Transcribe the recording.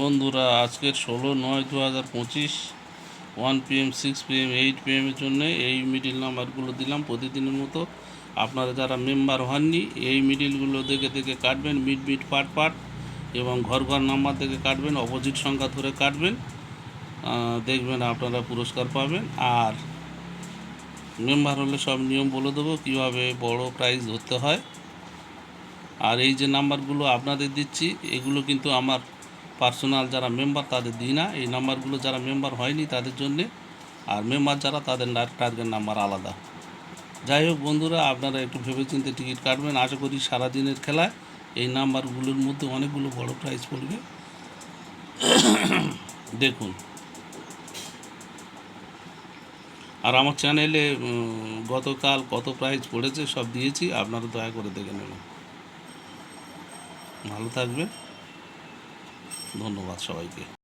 বন্ধুরা, আজকের ষোলো নয় দু হাজার পঁচিশ one PM six PM eight পিএমের জন্য এই মিডিল নাম্বারগুলো দিলাম প্রতিদিনের মতো। আপনারা যারা মেম্বার হননি, এই মিডিলগুলো দেখে দেখে কাটবেন মিড মিড পাট পাট, এবং ঘর ঘর নাম্বার দেখে কাটবেন অপোজিট সংখ্যা ধরে কাটবেন দেখবেন আপনারা পুরস্কার পাবেন। আর মেম্বার হলে সব নিয়ম বলে দেবো, কীভাবে বড় প্রাইজ ধরতে হয়। আর এই যে নাম্বারগুলো আপনাদের দিচ্ছি, এগুলো কিন্তু আমার পার্সোনাল যারা মেম্বার তাদের দিই না। এই নাম্বারগুলো যারা মেম্বার হয়নি তাদের জন্যে। আর মেম্বার যারা তাদের টার্গেট নাম্বার আলাদা। যাই হোক বন্ধুরা, আপনারা একটু ভেবেচিন্তে টিকিট কাটবেন। আশা করি সারাদিনের খেলায় এই নাম্বারগুলোর মধ্যে অনেকগুলো বড় প্রাইজ পড়বে। দেখুন। আর আমার চ্যানেলে গতকাল কত প্রাইজ পড়েছে সব দিয়েছি। আপনারা দয়া করে দেখে নেবেন। ভালো থাকবে ধন্যবাদ সবাইকে